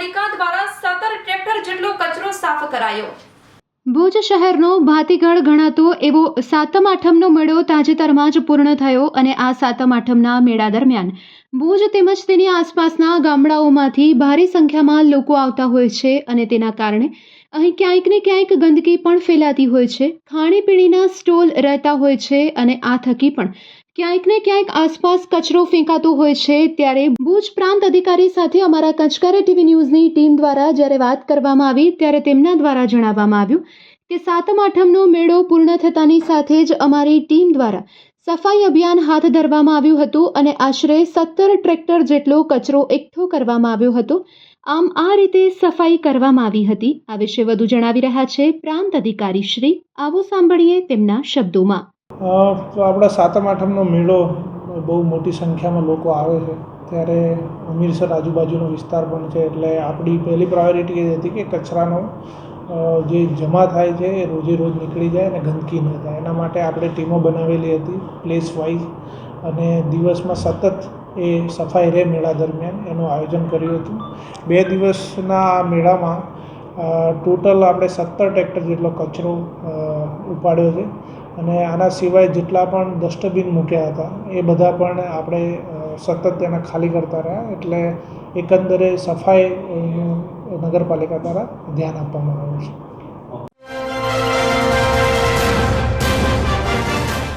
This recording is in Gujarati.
પાલિકા દ્વારા સત્તર ટ્રેક્ટર જેટલો કચરો સાફ કરાયો. ભુજ શહેરનો ભાતીગળ ગણાતો એવો સાતમ આઠમનો મેળો તાજેતરમાં જ પૂર્ણ થયો અને આ સાતમ આઠમના મેળા દરમિયાન ભુજ તેમજ તેની આસપાસના ગામડાઓમાંથી ભારે સંખ્યામાં લોકો આવતા હોય છે અને તેના કારણે અહીં ક્યાંક ને ક્યાંક ગંદકી પણ ફેલાતી હોય છે. ખાણીપીણીના સ્ટોલ રહેતા હોય છે અને આ થકી પણ ક્યાંક ને ક્યાંક આસપાસ કચરો ફેંકાતો હોય છે, ત્યારે ભુજ પ્રાંત અધિકારી સાથે અમારા કચકારે ટીવી ન્યૂઝની ટીમ દ્વારા જ્યારે વાત કરવામાં આવી, ત્યારે તેમના દ્વારા જણાવવામાં આવ્યું કે સાતમ આઠમનો મેળો પૂર્ણ થતાની સાથે જ અમારી ટીમ દ્વારા સફાઈ અભિયાન હાથ ધરવામાં આવ્યું હતું અને આશરે સત્તર ટ્રેક્ટર જેટલો કચરો એકઠો કરવામાં આવ્યો હતો. આમ આ રીતે સફાઈ કરવામાં આવી હતી. આ વિશે વધુ જણાવી રહ્યા છે પ્રાંત અધિકારી શ્રી. આવો સાંભળીએ તેમના શબ્દોમાં. આપણા સાતમ, આઠમનો મેળો બહુ મોટી સંખ્યામાં લોકો આવે છે. ત્યારે અમીરસર આજુબાજુનો વિસ્તાર પણ છે. એટલે આપણી પહેલી પ્રાયોરિટી એ હતી કે કચરાનો જે જમા થાય છે એ રોજે રોજ નીકળી જાય અને ગંદકી ન થાય. એના માટે આપણે ટીમો બનાવેલી હતી પ્લેસ વાઇઝ અને દિવસમાં સતત એ સફાઈ રહે મેળા દરમિયાન. એનું આયોજન કર્યું હતું. બે દિવસના આ મેળામાં ટોટલ આપણે સત્તર ટ્રેક્ટર જેટલો કચરો ઉપાડ્યો છે. અને આના સિવાય જેટલા પણ ડસ્ટબિન મૂક્યા હતા, એ બધા પણ આપણે સતત તેને ખાલી કરતા રહ્યા. એટલે એકંદરે સફાઈ નગરપાલિકા દ્વારા ધ્યાન આપવામાં આવ્યું છે.